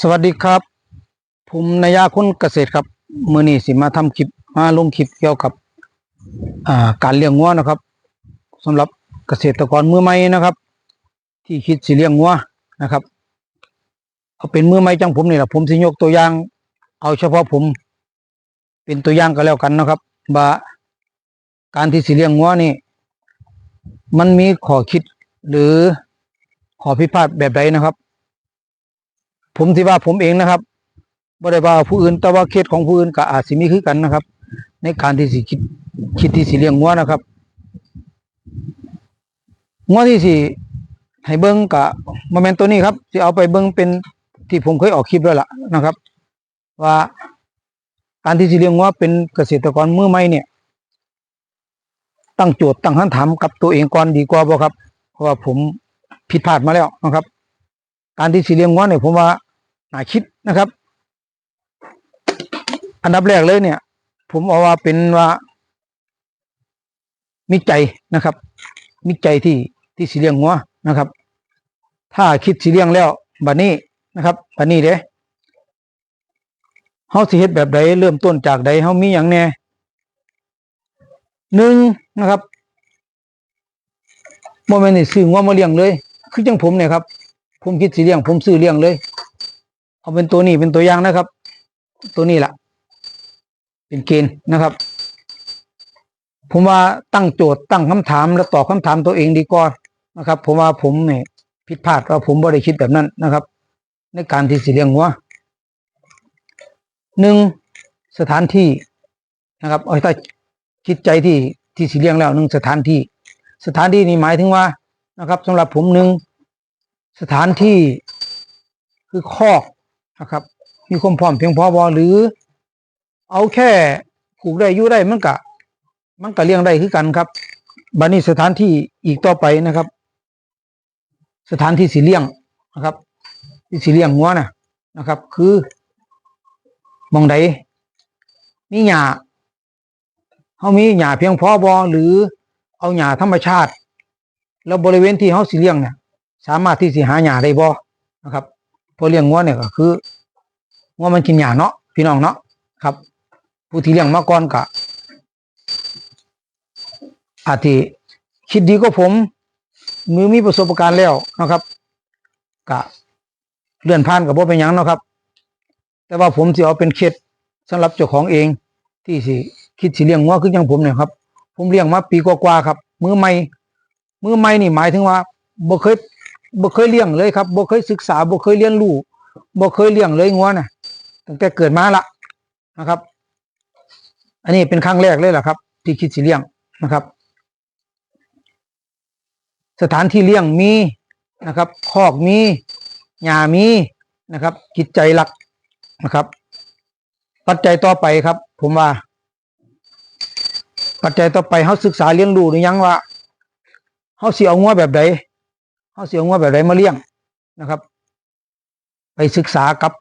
สวัสดีครับ ผมนายาคุณเกษตรครับมือนี้สิมาทำคลิปมาลงคลิปเกี่ยวกับอ่าการเลี้ยงงัวนะครับสำหรับเกษตรกรมือใหม่นะครับ ที่คิดสิเลี้ยงงัวนะครับ เอาเป็นมือใหม่จังผมนี่แหละผมสิยกตัวอย่าง เอาเฉพาะผม เป็นตัวอย่างก็แล้วกันนะครับว่าการที่สิเลี้ยงงัวนี่ มันมีข้อคิดหรือข้อผิพาดแบบใดนะครับ ผมที่ว่าผมเองนะครับบ่ได้ว่าผู้อื่นแต่ว่าเคสของผู้อื่นก็อาจสิมีคือกันนะครับ ในการที่สิคิดคิดที่สิเลี้ยงงัวนะครับงัวที่สิให้เบิ่งก็บ่แม่นตัวนี้ครับสิเอาไปเบิ่งเป็นที่ผมเคยออกคลิปแล้วล่ะนะครับ ว่าการที่สิเลี้ยงงัวเป็นเกษตรกรมือใหม่เนี่ย ตั้งโจทย์ตั้งคำถามกับตัวเองก่อนดีกว่าบ่ครับ เพราะว่าผมผิดพลาดมาแล้วนะครับ การที่สิเลี้ยงงัวเนี่ยผมว่า น่าคิดนะครับ อันดับแรกเลยเนี่ย ผมเอาว่าเป็นว่ามีใจนะครับ มีใจที่ที่สิเลี้ยงงัวนะครับ ถ้าคิดสิเลี้ยงแล้วบัดนี้นะครับบัดนี้เด้เฮาสิเฮ็ดแบบใดเริ่มต้นจากใดเฮามีหยังแน่หนึ่งนะครับบ่แม่นสิซื้องัวมาเลี้ยงเลย คือจังผมเนี่ยครับ ผมคิดสิเลี้ยง ผมซื้อเลี้ยงเลย เอาเป็นตัวนี้เป็นตัวอย่างนะครับ ตัวนี้แหละเป็นเกณฑ์นะครับ ผมว่าตั้งโจทย์ตั้งคำถามแล้วตอบคำถามตัวเองดีกว่านะครับ ผมว่าผมเนี่ยผิดพลาดว่าผมบ่ได้คิดแบบนั้นนะครับ ในการที่สิเลี้ยงวัวหนึ่งสถานที่นะครับเอาถ้าคิดใจที่ที่สิเลี้ยงแล้วหนึ่งสถานที่ สถานที่นี่หมายถึงว่านะครับสำหรับผมหนึ่งสถานที่คือคอก นะครับ มีความพร้อมเพียงพอบอหรือ เอาแค่ผูกได้อยู่ได้มันกะ มันก็เลี้ยงได้คือกันครับบัดนี้สถานที่อีกต่อไปนะครับ สถานที่สีเลี้ยงนะครับ ที่สีเลี้ยงงัวนะนะครับ คือมองใดมีหญ้าเขามีหญ้าเพียงพอบอหรือเอาหญ้าธรรมชาติ แล้วบริเวณที่เขาสิเลี้ยงเนี่ย สามารถที่สิหาหญ้าได้บ่นะครับเพอเลี้ยงงัวเนี่ยก็คือ งัวมันกินหญ้าเนาะพี่น้องเนาะครับ ผู้ที่เลี้ยงมาก่อนก็อาจจะคิดดีก็ผม มือมีประสบการณ์แล้วนะครับกะเลื่อนผ่านกับบ่เป็นยังเนาะครับ แต่ว่าผมสิเอาเป็นเคล็ดสำหรับเจ้าของเองที่สิคิดสิเลี้ยงงัวคืออย่างผมเนี่ยครับ ผมเลี้ยงมาปีกว่าๆครับ มือใหม่มือใหม่นี่หมายถึงว่าบ่เคยบ่เคยเลี้ยงเลยครับบ่เคยศึกษาบ่เคยเรียนรู้บ่เคยเลี้ยงเลยงัวน่ะ ตั้งแต่เกิดมาละนะครับ อันนี้เป็นครั้งแรกเลยแหละครับ ที่คิดสิเลี้ยงนะครับ สถานที่เลี้ยงมีนะครับคอกมีหญ้ามีนะครับจิตใจหลักนะครับ ปัจจัยต่อไปครับ ผมว่า ปัจจัยต่อไปเขาศึกษาเลี้ยงดูหรือยังว่าเขาเสียงัวแบบใดเขาเสียงัวแบบใดมาเลี้ยงนะครับ ไปศึกษากับ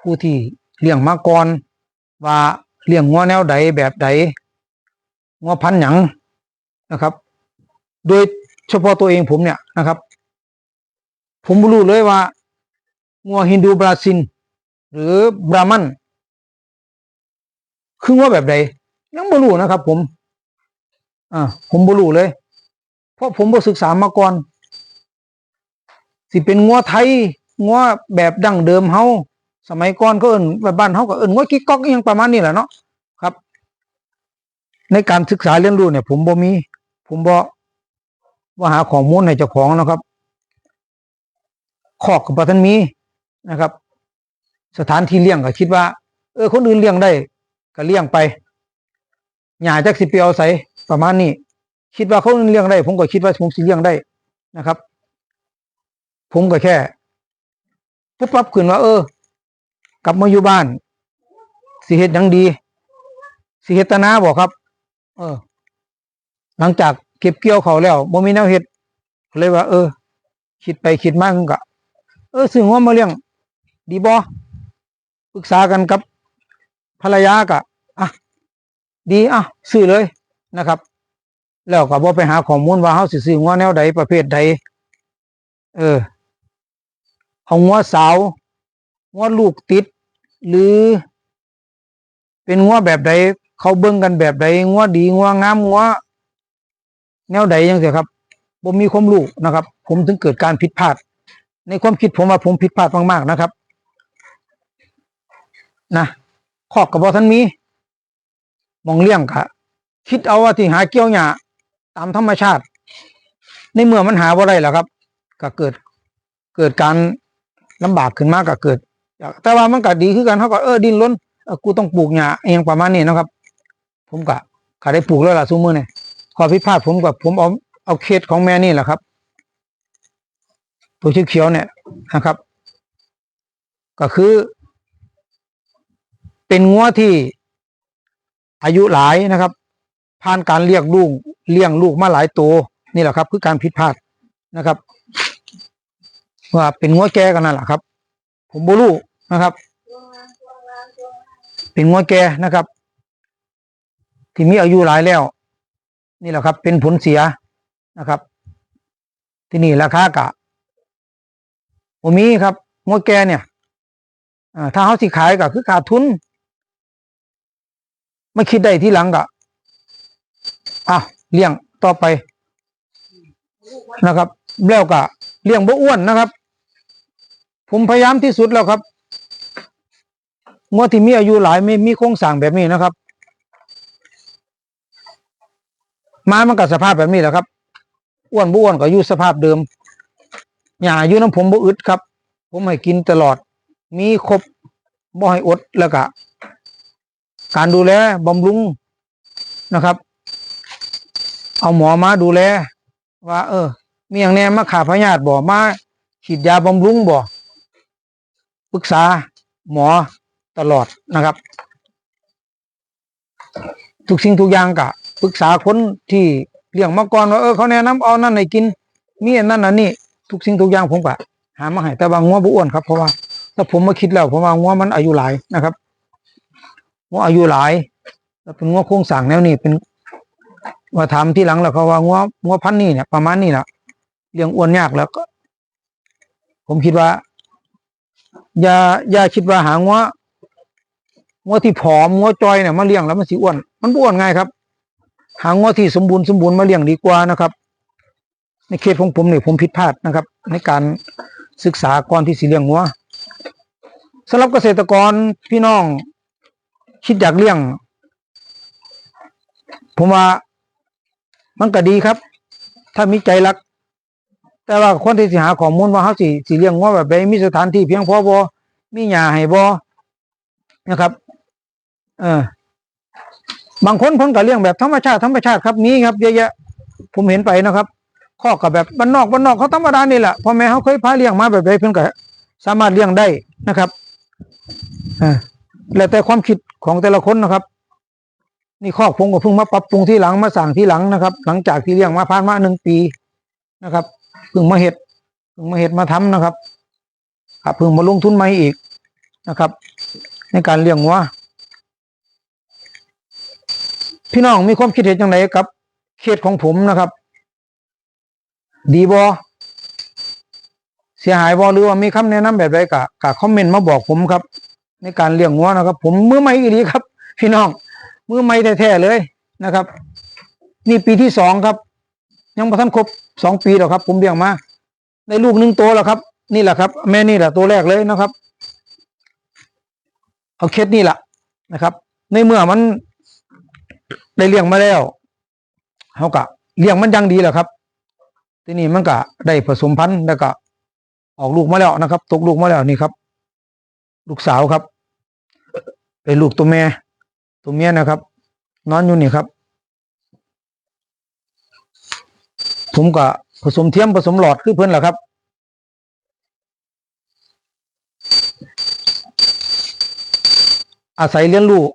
ผู้ที่ เลี้ยงมาก่อน ว่าเลี้ยงงัวแนวใดแบบใดงัวพันหยังนะครับ โดยเฉพาะตัวเองผมเนี่ยนะครับ ผมบ่รู้เลยว่างัวฮินดูบราซินหรือบรามันคืองัวแบบใดยังบ่รู้นะครับ ผม อ่า ผมบ่รู้เลย เพราะผมบ่ศึกษามาก่อนสิเป็นงัวไทยงัวแบบดั้งเดิมเฮา สมัยก่อนก็เอิ้นแบบบ้านเฮาก็เอิ้นงัวกิ๊กก๊อกอหยังประมาณนี้แหละเนาะครับ ในการศึกษาเรียนรู้เนี่ย ผมบ่มี ผมบ่ว่าหาข้อมูลให้เจ้าของนะครับขอกกับบ่ทันมีนะครับ สถานที่เลี้ยงก็คิดว่า เออคนอื่นเลี้ยงได้ ก็เลี้ยงไปหญ้าจักสิไปเอาใส่ประมาณนี้ คิดว่าเขาเลี้ยงได้ ผมก็คิดว่าผมสิเลี้ยงได้นะครับ ผมก็แค่ปุ๊บปั๊บขึ้นว่า เออ กลับมาอยู่บ้านสิเฮ็ดยังดีสิเฮ็ดตนาบอกครับ เออ หลังจากเก็บเกี่ยวเขาแล้วบ่มีแนวเฮ็ดเลยว่า เออ คิดไปคิดมาผมก็เออซื้อหัวมาเลี้ยง ดีบ่ปรึกษากันกับภรรยาก็อะดีอะซื้อเลยนะครับ แล้วก็บ่ไปหาข้อมูลว่าเฮาสิซื้องัวแนวใดประเภทใดเออ เอางัวสาวงัวลูกติด หรือ เป็นงัวแบบใดเขาเบิ่งกันแบบใดงัวดีงัวงามงัวแนวใดยังเสียครับผมมีความรู้นะครับ ผมถึงเกิดการผิดพลาด ในความคิดผมว่าผมผิดพลาดมากๆนะครับนะขอบกับบอท่านมีมองเลี้ยงกะคิดเอาว่าที่หาเกี่ยวหญ้าตามธรรมชาติ ในเมื่อมันหาบ่ได้แล้วครับ ก็เกิดเกิดการลำบากขึ้นมากก็เกิด แต่ว่ามันก็ดีคือกันเขาก็เออดินล้นกูต้องปลูกหญ้าองประมาณนี้นะครับ ผมก็ก็ได้ปลูกแล้วล่ะซุมื้อนี่ยขอผิพาดผมกับผมเอาเอาเคสของแม่นี่แหละครับ ตัวชื่อเขียวเนี่ยนะครับ ก็คือ เป็นงัวที่อายุหลายนะครับ ผ่านการเลี้ยงลูกเลี้ยงลูกมาหลายตัวนี่แหละครับ คือการผิดพลาดนะครับว่าเป็นงัวแก่กันนั่นแหละครับ ผมบรู้นะครับ เป็นงัวแก่นะครับ ที่มีอายุหลายแล้ว นี่แหละครับ เป็นผลเสียนะครับ ที่นี่ราคากะผมมีครับงัวแก่เนี่ยถ้าเขาสิขายก็คือขาดทุนไม่คิดได้ที่หลังก็อะเลี้ยงต่อไปนะครับ แล้วก็เลี้ยงบ่อ้วนนะครับ ผมพยายามที่สุดแล้วครับงวดที่มีอายุหลายไม่มีโครงสร้างแบบนี้นะครับ มามันก็สภาพแบบนี้แหละครับอ้วนบ้วนก็อยู่สภาพเดิมหญ้าอยู่น้ำผมบ่อึดครับ ผมให้กินตลอด มีครบบ่ให้อดแล้วก็การดูแลบำรุงนะครับ เอาหมอมาดูแล ว่า เออ มีอย่างแน่มาขาพยาธิบ่มาฉีดยาบำรุงบ่ ปรึกษาหมอตลอดนะครับ ทุกสิ่งทุกอย่างกะปรึกษาคนที่เลี้ยงมาก่อนว่าเออเขาแนะนำเอานั่นให้กินมีอันนั้นอันนี้ทุกสิ่งทุกอย่างผมก็หามาให้แต่ว่างงัวบ่อ้วนครับเพราะว่าถ้าผมมาคิดแล้วเพราะว่างัวมันอายุหลายนะครับงัวอายุหลาย แล้วเป็นงัวโครงสร้างแนวนี้เป็นว่าทำที่หลังแล้วเขาว่างัวงัวพันนี่เนี่ยประมาณนี้แหละเลี้ยงอ้วนยากแล้วก็ ผมคิดว่า อย่าอย่าคิดว่าหางัวงัวที่ผอมงัวจอยเนี่ยมาเลี้ยงแล้วมันสิอ้วน มันอ้วนง่ายครับ หางัวที่สมบูรณ์สมบูรณ์มาเลี้ยงดีกว่านะครับ ในเคสของผมเนี่ยผมผิดพลาดนะครับ ในการศึกษาก่อนที่สิเลี้ยงงัวสำหรับเกษตรกรพี่น้อง คิดอยากเลี้ยง ผมว่ามันก็ดีครับ ถ้ามีใจรัก แต่ว่าคนที่สิหาข้อมูลว่าเขาสิสิเลี้ยงว่าแบบใดมีสถานที่เพียงพอบ่มีหญ้าให้บ่นะครับ เออบางคนเพิ่นก็เลี้ยงแบบธรรมชาติธรรมชาติครับมีครับเยอะแยะผมเห็นไปนะครับข้อกับแบบบ้านนอกบ้านนอกเขาธรรมดานี่แหละพ่อแม่เขาเคยพาเลี้ยงมาแบบใดเพิ่นก็สามารถเลี้ยงได้นะครับอ่าแล้วแต่ความคิดของแต่ละคนนะครับ นี่ครอบผมก็เพิ่งมาปรับปรุงที่หลังมาสั่งที่หลังนะครับ หลังจากที่เลี้ยงมาผ่านมาหนึ่งปีนะครับ เพิ่งมาเห็ดเพิ่งมาเห็ดมาทำนะครับ ครับเพิ่งมาลงทุนใหม่อีกนะครับ ในการเลี้ยงวัวพี่น้องมีความคิดเห็นอย่างไรกับเขตของผมนะครับ ดีบอเสียหายบอหรือว่ามีคำแนะนำแบบใดกะกะคอมเมนต์มาบอกผมครับ ในการเลี้ยงงัวนะครับ ผมมือใหม่อีหลีครับ พี่น้องมือใหม่แท้ๆเลยนะครับ นี่ปีที่สองครับ ยังไม่ทันครบสองปีหรอกครับ ผมเลี้ยงมาได้ลูกหนึ่งตัวแล้วครับ นี่แหละครับ แม่นี่แหละตัวแรกเลยนะครับ เอาเคสนี่แหละนะครับ ในเมื่อมันได้เลี้ยงมาแล้วเขากะเลี้ยงมันยังดีแหละครับ ทีนี้มันก็ได้ผสมพันธุ์แล้วก็ ออกลูกมาแล้วนะครับ ตกลูกมาแล้วนี่ครับ ลูกสาวครับเป็นลูกตัวแม่ตัวเมียนะครับ นอนอยู่นี่ครับ ผมก็ผสมเทียมผสมหลอดคือเพื่อนแหละครับอาศัยเลี้ยงลูก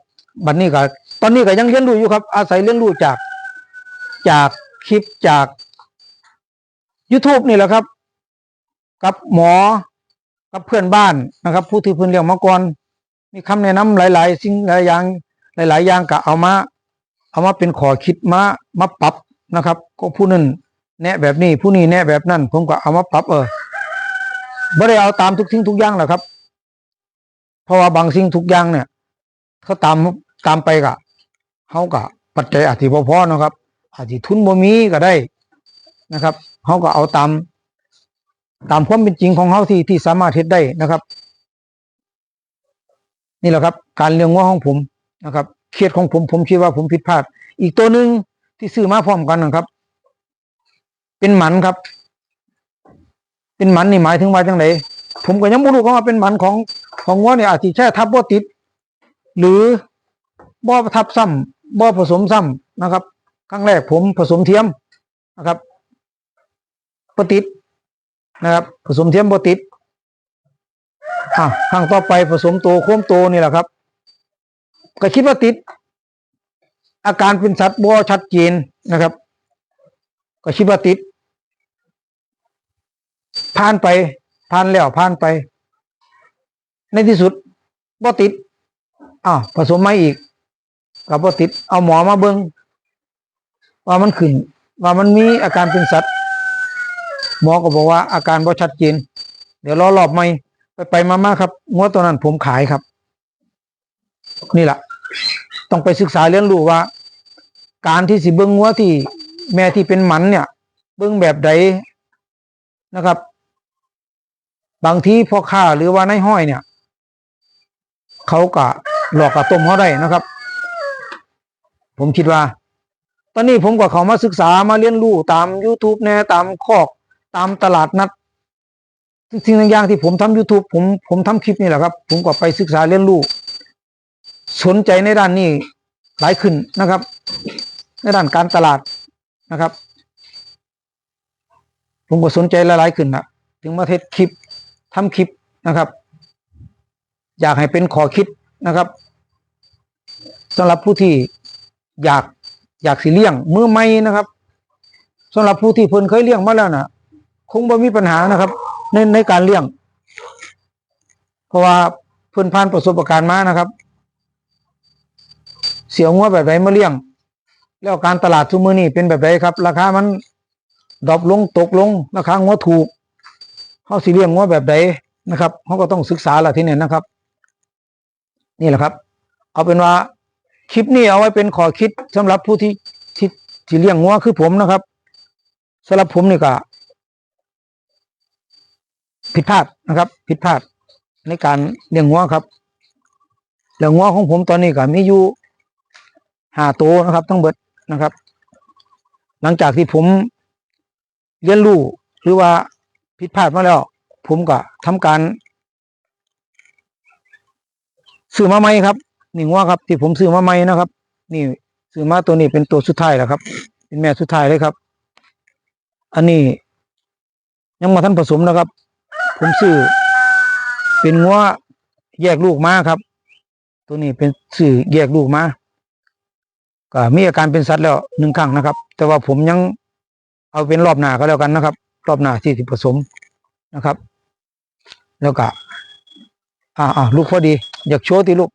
บัดนี้ก็ตอนนี้ก็ยังเลี้ยงลูกอยู่ครับ อาศัยเลี้ยงลูกจากจากคลิปจาก YouTube นี่แหละครับ กับหมอกับเพื่อนบ้านนะครับ ผู้ที่เพื่อนเลี้ยงมาก่อนมีคำแนะนำหลาย ๆ สิ่งหลายอย่างหลาย ๆ อย่างก็เอามา เอามาเป็นขอคิดมามาปรับนะครับ ก็ผู้นั้น แนะแบบนี้ผู้นี้แนะแบบนั้นผมก็เอามาปรับเออไม่ได้เอาตามทุกสิ่งทุกอย่างหรอกครับ เพราะว่าบางสิ่งทุกอย่างเนี่ยเขาตามตามไปกะเขากะปัจจัยอาจจะบ่พอนะครับอาจจะทุนบ่มีก็ได้นะครับเขาก็เอาตาม ตามความเป็นจริงของเขาที่ที่สามารถเฮ็ดได้นะครับ นี่แหละครับ การเลี้ยงวัวของผมนะครับเครียดของผมผมคิดว่าผมผิดพลาด อีกตัวหนึ่งที่ซื้อมาพร้อมกันนะครับ เป็นหมันครับ เป็นหมันนี่หมายถึงว่าจังไดผมก็ยังไม่รู้ว่าเป็นหมันของของวัวเนี่ยอาจจะแค่ทับบ่ติด หรือบ่ทับซ้ำบ่ผสมซ้ำนะครับ ครั้งแรกผมผสมเทียมนะครับบ่ติดนะครับ ผสมเทียมบ่ติดอะครั้งต่อไปผสมโตโค้มโตนี่แหละครับ ก็คิดว่าติด อาการเป็นสัตว์บ่ชัดเจนนะครับ ก็คิดว่าติด ผ่านไปผ่านแล้วผ่านไป ในที่สุดบ่ติดอ้าวผสมไมาอีกกับบ่ติด เอาหมอมาเบิงว่ามันขึ้น ว่ามันมีอาการเป็นสัตว์ หมอก็บอกว่าอาการบ่ชัดเจนเดี๋ยวรอรอบใหม่ไปไปๆมาครับงวดตัวนั้นผมขายครับ นี่แหละต้องไปศึกษาเรียนรู้ว่า การที่สิเบิ้งงัวที่แม่ที่เป็นหมันเนี่ย เบิ้งแบบใดนะครับ บางทีพ่อค้าหรือว่านายห้อยเนี่ย เขาก็หลอกกับต้มเขาได้นะครับ ผมคิดว่า ตอนนี้ผมก็เขามาศึกษามาเรียนรู้ตาม YouTube แน่ตามคอกตามตลาดนัดสิ่งๆอย่างที่ผมทำ YouTube ผมผมทำคลิปนี่แหละครับ ผมก็ไปศึกษาเรียนรู้สนใจในด้านนี้หลายขึ้นนะครับ ในด้านการตลาดนะครับ ผมก็สนใจหลายๆขึ้นนะถึงมาเทศคลิป ทำคลิปนะครับ อยากให้เป็นขอคิดนะครับสำหรับผู้ที่อยากอยากสิเลี้ยงมือใหม่นะครับสำหรับผู้ที่เพิ่นเคยเลี้ยงมาแล้วนะคงบ่มีปัญหานะครับ ในในการเลี้ยง เพราะว่าเพิ่นผ่านประสบการณ์มานะครับ เสียงัวแบบไหนมาเลี้ยง แล้วการตลาดทุกมือนี่เป็นแบบไหนครับ ราคามันดรอปลงตกลง ราคางัวถูก เขาสิเลี้ยงงัวแบบไหนนะครับเขาก็ต้องศึกษาละที่นี่นะครับ นี่แหละครับ เอาเป็นว่าคลิปนี้เอาไว้เป็นขอคิดสำหรับผู้ที่ที่ที่เลี้ยงงัวคือผมนะครับสำหรับผมนี่ก็ผิดพลาดนะครับ ผิดพลาดในการเลี้ยงงัวครับแล้วงัวของผมตอนนี้ก็มีอยู่ห้าตัวนะครับ ทั้งเบิดนะครับ หลังจากที่ผมเรียนรู้หรือว่า ผิดพลาดมาแล้ว ผมก็ทำการซื้อมาใหมครับหนี่งัวครับที่ผมซื้อมาใหมนะครับ นี่ซื้อมาตัวนี้เป็นตัวสุดท้ายแล้วครับ เป็นแม่สุดท้ายเลยครับ อันนี้ ยังมาท่านผสมนะครับ ผมซื้อเป็นงัวแยกลูกมาครับ ตัวนี้เป็นซื้อแยกลูกมาก็มีอาการเป็นสัตว์แล้วหนึ่งครั้งนะครับ แต่ว่าผมยังเอาเป็นรอบหน้าก็แล้วกันนะครับ รอบหน้าที่สิผสมนะครับ แล้วก็อ่าอ่าลูกพอดี อยากโชว์ที่ลูก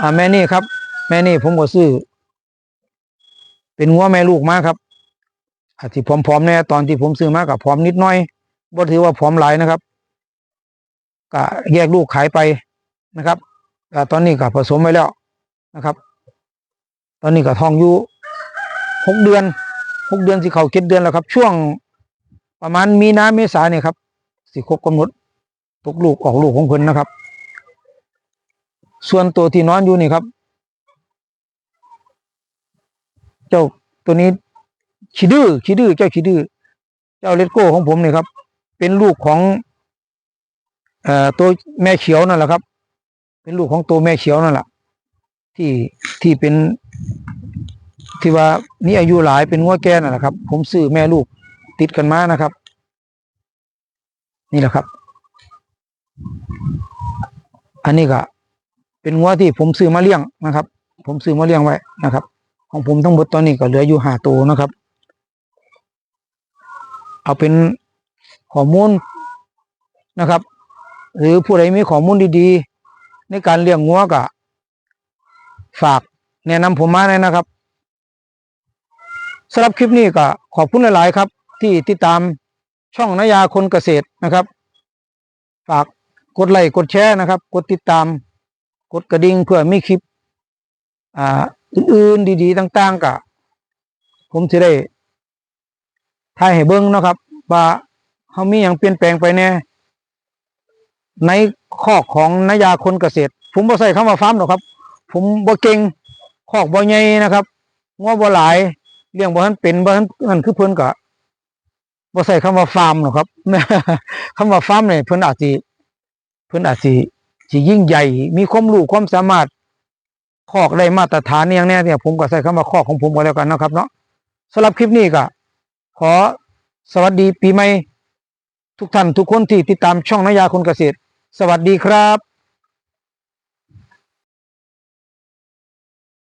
อ่าแม่นี่ครับ แม่นี่ผมก็ซื้อ เป็นงัวแม่ลูกมาครับอาจจะผอมๆแน่ตอนที่ผมซื้อมากับผอมนิดหน่อยบ่ถือว่าผอมหลายนะครับก็แยกลูกขายไปนะครับตอนนี้ก็ผสมไว้แล้วนะครับ ตอนนี้ก็ทองอยู่หกเดือนหกเดือนสิเขาเจ็ดเดือนแล้วครับ ช่วง ประมาณมีนาเมษาเนี่ยครับสิครบกำหนดตกลูกออกลูกของเพิ่นนะครับ ส่วนตัวที่นอนอยู่นี่ครับ เจ้าตัวนี้ขี้ดื้อขี้ดื้อเจ้าขี้ดื้อเจ้าเลดโก้ของผมนี่ครับ เป็นลูกของเอ่อตัวแม่เขียวนั่นแหละครับ เป็นลูกของตัวแม่เขียวนั่นแหละที่ที่เป็นที่ว่ามีอายุหลายเป็นงัวแก่นั่นแหละครับ ผมซื้อแม่ลูก ติดกันมานะครับ นี่แหละครับ อันนี้ก็เป็นงัวที่ผมซื้อมาเลี้ยงนะครับ ผมซื้อมาเลี้ยงไว้นะครับ ของผมทั้งหมดตอนนี้ก็เหลืออยู่ห้าตัวนะครับ เอาเป็นข้อมูลนะครับ หรือผู้ใดมีข้อมูลดีๆ ในการเลี้ยงงัวก็ฝากแนะนำผมมาเลยนะครับสำหรับคลิปนี้ก็ขอบคุณหลาย ๆ ครับ ที่ติดตามช่องนายาคนเกษตรนะครับ ฝากกดไลค์กดแชร์นะครับ กดติดตาม กดกระดิ่งเพื่อมีคลิป อ่า อื่นๆดี ๆ ต่างๆก็ผมจะได้ถ่ายให้เบิ่งนะครับ ว่าเฮามีหยังเปลี่ยนแปลงไปแน่ในคอของนายาคนเกษตร ผมบ่ใส่คำว่าฟาร์มหรอกครับ ผมบ่เก่งคอกบ่ใหญ่นะครับงัวบ่หลายเลี้ยงบ่ทันเป็นบ่ทันนั่นคือเพิ่นก็ บ่ใส่คำว่าฟาร์มหรอกครับคำว่าฟาร์มเนี่ยเพิ่นอาจสิเพิ่นอาจสิสิยิ่งใหญ่ มีความรู้ความสามารถคอกได้มาตรฐานอย่างแน่เนี่ยผมก็ใส่คำว่าคอกของผมก็แล้วกันนะครับ เนาะสำหรับคลิปนี้ก็ขอสวัสดีปีใหม่ทุกท่านทุกคนที่ติดตามช่องนายาคนเกษตร สวัสดีครับ